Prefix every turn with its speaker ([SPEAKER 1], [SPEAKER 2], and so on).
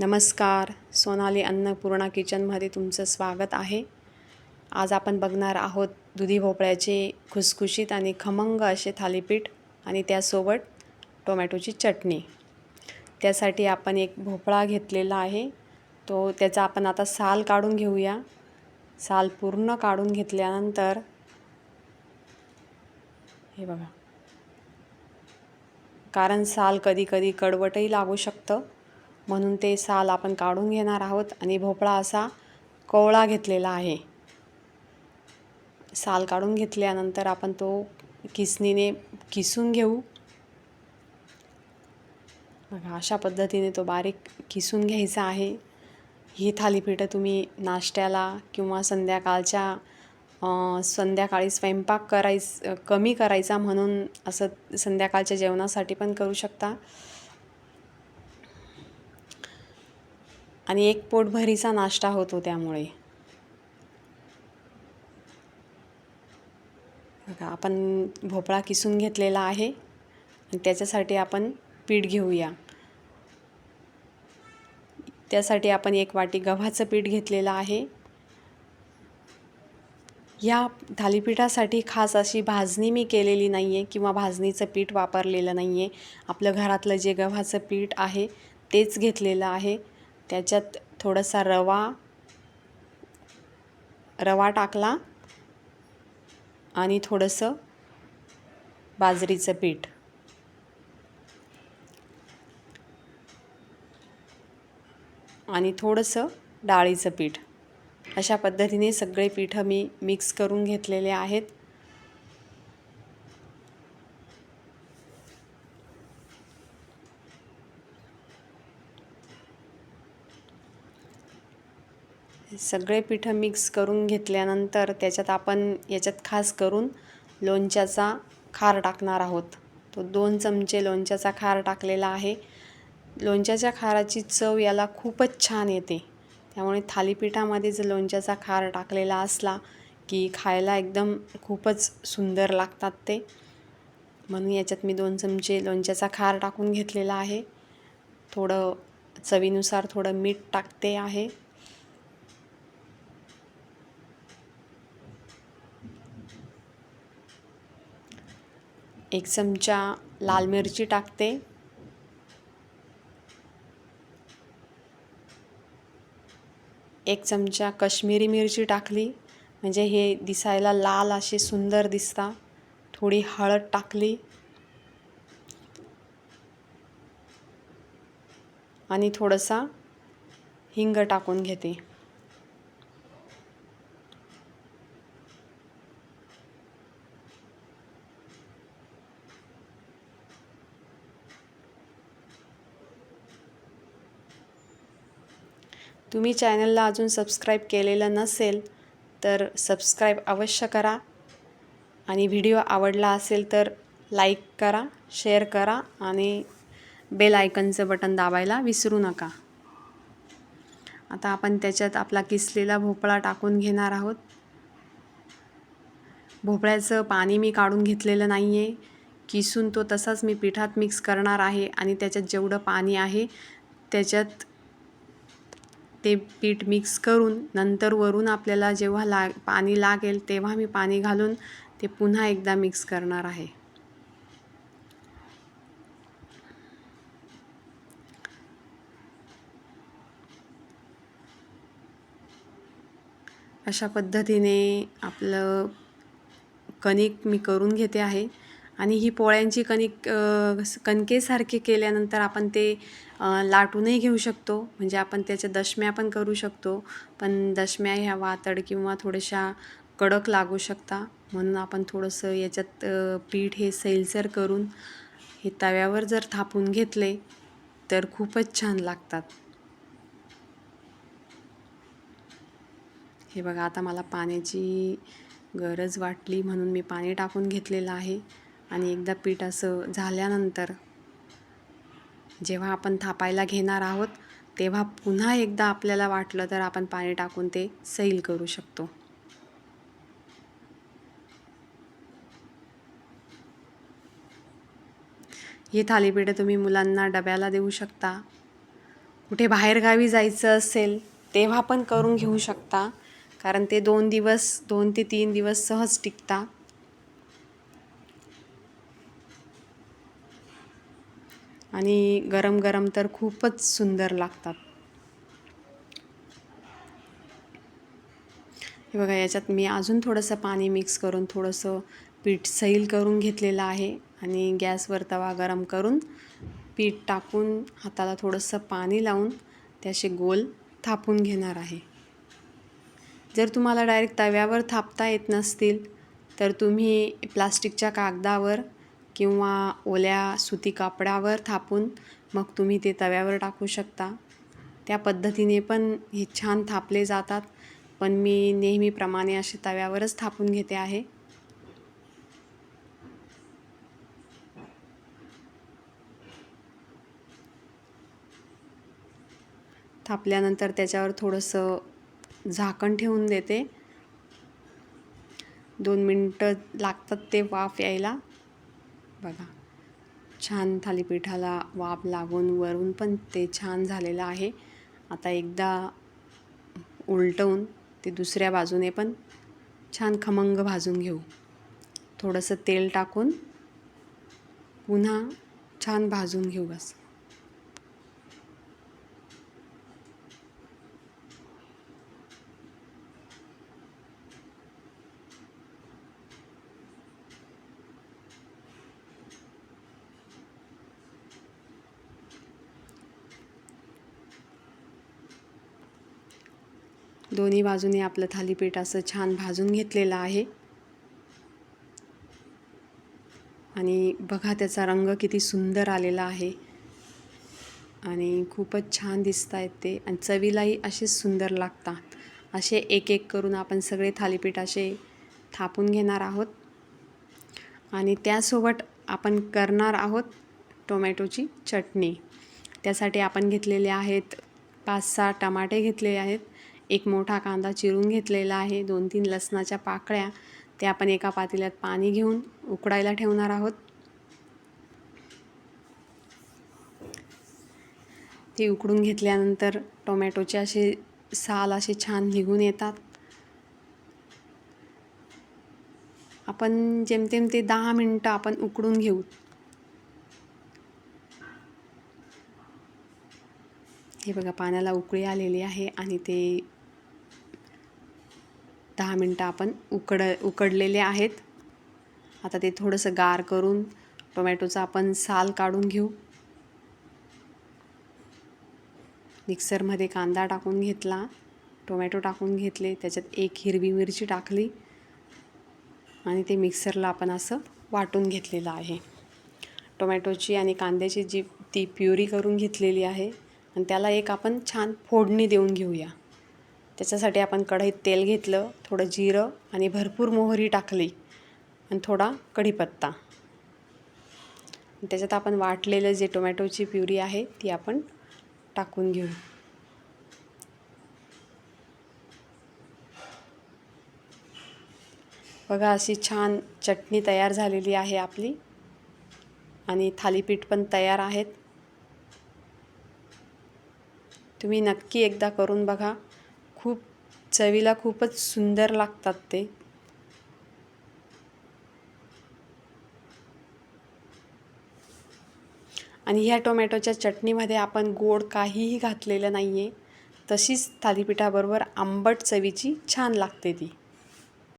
[SPEAKER 1] नमस्कार सोनाली अन्नपूर्णा किचनमध्ये तुमचं स्वागत आहे. आज आपण बघणार आहोत दुधी भोपळ्याचे खुसखुशीत आणि खमंग असे थालीपीठ आणि त्यासोबत टोमॅटोची चटणी. त्यासाठी आपण एक भोपळा घेतलेला आहे. तो त्याचा आपण आता साल काढून घेऊया. साल पूर्ण काढून घेतल्यानंतर हे बघा. कारण साल कधी कधी कडवटही लागू शकतं. म्हणून ते साल आपण काढून घेणार आहोत आणि भोपळा असा कोवळा घेतलेला आहे. साल काढून घेतल्यानंतर आपण तो किसनीने किसून घेऊ. बघा अशा पद्धतीने तो बारीक किसून घ्यायचा आहे. ही थालीपीठं तुम्ही नाश्त्याला किंवा संध्याकाळच्या संध्याकाळी स्वयंपाक करायच कमी करायचा म्हणून असं संध्याकाळच्या जेवणासाठी पण करू शकता. आणि एक पोटभरीचा नाश्ता होतो त्यामुळे. बघा आपण भोपळा किसून घेतलेला आहे. आणि त्याच्यासाठी आपण पीठ घेऊया. त्यासाठी आपण एक वाटी गव्हाचं पीठ घेतलेलं आहे. या थालीपीठासाठी खास अशी भाजणी मी केलेली नाही आहे किंवा भाजणीचं पीठ वापरलेलं नाही आहे आपलं घरातलं जे गव्हाचं पीठ आहे तेच घेतलेलं आहे. त्याच्यात थोडासा रवा रवा टाकला आणि थोडंसं बाजरीचं पीठ. आणि थोडंसं डाळीचं पीठ. अशा पद्धतीने सगळे पीठं मी मिक्स करून घेतलेले आहेत. सगळे पिठं मिक्स करून घेतल्यानंतर त्याच्यात आपण याच्यात खास करून लोणच्याचा खार टाकणार आहोत. तो दोन चमचे लोणच्याचा खार टाकलेला आहे. लोणच्याच्या खाराची चव याला खूपच छान येते. त्यामुळे थालीपीठामध्ये जर लोणच्याचा खार टाकलेला असला की खायला एकदम खूपच सुंदर लागतात ते. म्हणून याच्यात मी दोन चमचे लोणच्याचा खार टाकून घेतलेला आहे. थोडं चवीनुसार थोडं मीठ टाकते आहे. एक चमचा लाल मिरची टाकते. एक चमचा कश्मीरी मिरची टाकली. म्हणजे हे दिसायला लाल असे सुंदर दिसता. थोडी हळद टाकली. आणि थोडंसं हिंग टाकून घेते. तुम्ही चॅनलला अजून सबस्क्राईब केलेलं नसेल तर सबस्क्राईब अवश्य करा. आणि व्हिडिओ आवडला असेल तर लाईक करा शेअर करा आणि बेल आयकनचं बटन दाबायला विसरू नका. आता आपण त्याच्यात आपला किसलेला भोपळा टाकून घेणार आहोत. भोपळ्याचं पाणी मी काढून घेतलेलं नाही आहे किसून तो तसाच मी पिठात मिक्स करणार आहे आणि त्याच्यात जेवढं पाणी आहे त्याच्यात ते पीठ मिक्स करून नंतर वरून आपल्याला जेव्हा ला पाणी लागेल तेव्हा मी पाणी घालून ते पुन्हा एकदा मिक्स करणार आहे. अशा पद्धतीने आपलं कणिक मी करून घेते आहे. आणि ही पोळ्यांची कणिक कणकेसारखे केल्यानंतर आपण ते लाटूनही घेऊ शकतो. म्हणजे आपण त्याच्या दशम्या पण करू शकतो. पण दशम्या ह्या वातड किंवा थोड्याशा कडक लागू शकता. म्हणून आपण थोडंसं याच्यात पीठ हे सैलसर करून हे तव्यावर जर थापून घेतले तर खूपच छान लागतात. हे बघा आता मला पाण्याची गरज वाटली म्हणून मी पाणी टाकून घेतलेलं आहे. आणि एकदा पीठ असं झाल्यानंतर जेव्हा आपण थापायला घेणार आहोत तेव्हा पुन्हा एकदा आपल्याला वाटलं तर आपण पाणी टाकून ते सैल करू शकतो. ही थालीपीठं तुम्ही मुलांना डब्याला देऊ शकता. कुठे बाहेरगावी जायचं असेल तेव्हा पण करून घेऊ शकता. कारण ते दोन दिवस दोन ते तीन दिवस सहज टिकता. आणि गरम गरम तर खूपच सुंदर लागतात. हे बघा याच्यात मी अजून थोडंसं पाणी मिक्स करून थोडंसं पीठ सैल करून घेतलेलं आहे आणि गॅसवर तवा गरम करून पीठ टाकून हाताला थोडंसं पाणी लावून त्याचे गोल थापून घेणार आहे. जर तुम्हाला डायरेक्ट तव्यावर थापता येत नसतील तर तुम्ही प्लास्टिकच्या कागदावर किंवा ओल्या सुती कापडावर थापून मग तुम्ही ते तव्यावर टाकू शकता. त्या पद्धतीने पण हे छान थापले जातात. पण मी नेहमीप्रमाणे असे तव्यावरच थापून घेते आहे. थापल्यानंतर त्याच्यावर थोडंसं झाकण ठेवून देते. दोन मिनटं लागतात ते वाफ यायला. बघा. छान थालीपीठाला वाफ लागून वरून पण ते छान झालेलं आहे. आता एकदा उलटवून ते दुसऱ्या बाजूने पण छान खमंग भाजून घेऊ. थोडंसं तेल टाकून पुन्हा छान भाजून घेऊ असं. दोन्ही बाजूने आपलं थालीपीठ असं छान भाजून घेतलेलं आहे. आणि बघा त्याचा रंग किती सुंदर आलेला आहे. आणि खूपच छान दिसत आहेत ते. आणि चवीलाही असेच सुंदर लागतात. असे एक एक करून आपण सगळे थालीपीठ असे थापून घेणार आहोत. आणि त्यासोबत आपण करणार आहोत टोमॅटोची चटणी. त्यासाठी आपण घेतलेले आहेत पाच सहा टमाटे घेतलेले आहेत. एक मोठा कांदा चिरून घेतलेला आहे. दोन तीन लसणाच्या पाकळ्या ते आपण एका पातेल्यात पाणी घेऊन उकडायला ठेवणार आहोत. ते उकडून घेतल्यानंतर टोमॅटोचे असे साल असे छान निघून येतात. आपण जेमतेम ते दहा मिनटं आपण उकडून घेऊ. हे बघा पाण्याला उकळी आलेली आहे आणि ते दहा मिनटं आपण उकड उकडलेले आहेत. आता ते थोडंसं गार करून टोमॅटोचा आपण साल काढून घेऊ. मिक्सरमध्ये कांदा टाकून घेतला. टोमॅटो टाकून घेतले. त्याच्यात एक हिरवी मिरची टाकली. आणि ते मिक्सरला आपण असं वाटून घेतलेलं आहे. टोमॅटोची आणि कांद्याची जी ती प्युरी करून घेतलेली आहे. आणि त्याला एक आपण छान फोडणी देऊन घेऊया. त्याच्यासाठी आपण कढईत तेल घेतलं थोडं जिरं आणि भरपूर मोहरी टाकली आणि थोडा कढीपत्ता. त्याच्यात आपण वाटलेलं जे टोमॅटोची प्युरी आहे ती आपण टाकून घेऊ. बघा अशी छान चटणी तयार झालेली आहे आपली. आणि थालीपीठ पण तयार आहेत. तुम्ही नक्की एकदा करून बघा. खूप चवीला खूपच सुंदर लागतात ते. आणि ह्या टोमॅटोच्या चटणीमध्ये आपण गोड काहीही घातलेलं नाही आहे तशीच थालीपीठाबरोबर आंबट चवीची छान लागते ती.